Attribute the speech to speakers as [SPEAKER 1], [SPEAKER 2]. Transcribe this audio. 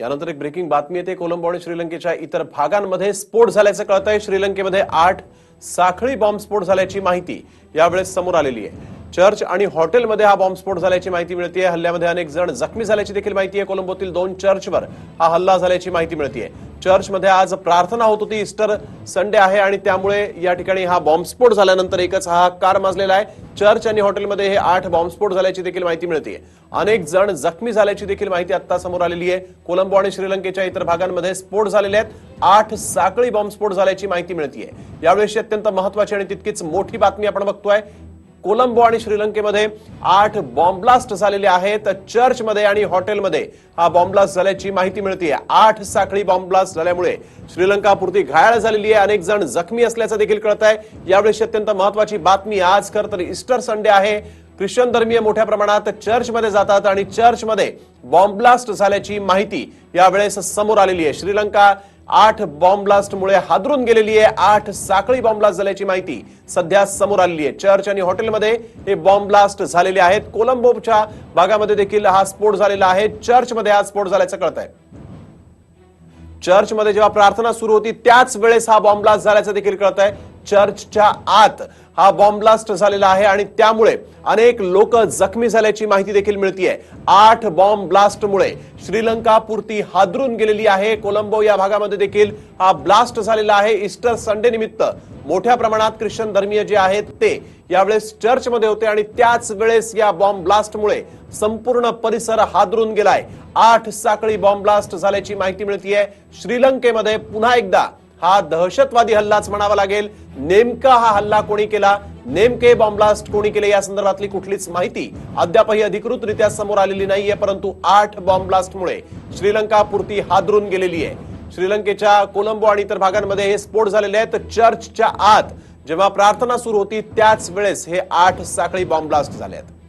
[SPEAKER 1] यानंतर एक ब्रेकिंग बातमी येते. कोलंबो आणि श्रीलंकेच्या इतर भागांमध्ये स्फोट झाल्याचं कळतंय. श्रीलंकेमध्ये आठ साखळी बॉम्बस्फोट झाल्याची माहिती यावेळेस समोर आलेली आहे. चर्च आणि हॉटेलमध्ये हा बॉम्बस्फोट झाल्याची माहिती मिळते हल्ल्यामध्ये अनेक जण जखमी झाल्याची देखील माहिती आहे. कोलंबोतील दोन चर्चवर हा हल्ला झाल्याची माहिती मिळते चर्चमध्ये आज प्रार्थना होत होती. इस्टर संडे आहे आणि त्यामुळे या ठिकाणी हा बॉम्बस्फोट झाल्यानंतर एकच हा कार माजलेला आहे. चर्च आणि हॉटेलमध्ये हे आठ बॉम्बस्फोट झाल्याची देखील माहिती मिळते अनेक जण जखमी झाल्याची देखील माहिती आता समोर आलेली आहे. कोलंबो आणि श्रीलंकेच्या इतर भागांमध्ये स्फोट झालेले आहेत. आठ साखळी बॉम्बस्फोट झाल्याची माहिती मिळते यावेळी अत्यंत महत्वाची आणि तितकीच मोठी बातमी आपण बघतोय. कोलंबो आणि श्रीलंकेमध्ये आठ बॉम्बलास्ट झालेले आहेत. चर्चमध्ये आणि हॉटेलमध्ये हा बॉम्ब्लास्ट झाल्याची माहिती मिळते आठ साखळी बॉम्ब्लास्ट झाल्यामुळे श्रीलंका पुरती घायाळ झालेली आहे. अनेक जण जखमी असल्याचं देखील कळत आहे. यावेळी अत्यंत महत्वाची बातमी आज खर तर इस्टर संडे आहे. ख्रिश्चन धर्मीय मोठ्या प्रमाणात चर्चमध्ये जातात आणि चर्चमध्ये बॉम्ब ब्लास्ट झाल्याची माहिती यावेळेस समोर आलेली आहे. श्रीलंका आठ बॉम्ब ब्लास्टमुळे हादरून गेलेली आहे. आठ साखळी बॉम्ब ब्लास्ट झाल्याची माहिती सध्या समोर आलेली आहे. चर्च आणि हॉटेलमध्ये हे बॉम्ब ब्लास्ट झालेले आहेत. कोलंबोच्या भागामध्ये देखील हा स्फोट झालेला आहे. चर्चमध्ये हा स्फोट झाल्याचं कळत आहे चर्चमध्ये जेव्हा प्रार्थना सुरू होती त्याच वेळेस हा बॉम्ब ब्लास्ट झाल्याचं देखील कळत आहे चर्चच्या आत हा बॉम्ब ब्लास्ट झालेला आहे आणि त्यामुळे अनेक लोक जखमी झाल्याची माहिती देखील मिळतीये. आठ बॉम्ब ब्लास्टमुळे श्रीलंका पुरती हादरून गेलेली आहे. कोलंबो या भागामध्ये देखील हा ब्लास्ट झालेला आहे. इस्टर संडे निमित्त मोठ्या प्रमाणात ख्रिश्चन धर्मीय जे आहेत ते यावेळेस चर्चमध्ये होते आणि त्याच वेळेस या बॉम्ब ब्लास्टमुळे संपूर्ण परिसर हादरून गेलाय. आठ साखळी बॉम्ब ब्लास्ट झाल्याची माहिती मिळतीये. श्रीलंकेमध्ये पुन्हा एकदा हा दहशतवादी हल्लाच म्हणावा लागेल. नेमका हा हल्ला कोणी केला? नेमके बॉम्बलास्ट कोणी केले? या संदर्भातली कुठलीच माहिती अद्यापही अधिकृतरित्या समोर आलेली नाहीये परंतु आठ बॉम्बब्लास्टमुळे श्रीलंका पुरती हादरून गेलेली आहे श्रीलंकेच्या कोलंबो आणि इतर भागांमध्ये हे स्फोट झालेले आहेत. चर्चच्या आत जेव्हा प्रार्थना सुरू होती त्याच वेळेस हे आठ साखळी बॉम्ब ब्लास्ट झाले आहेत.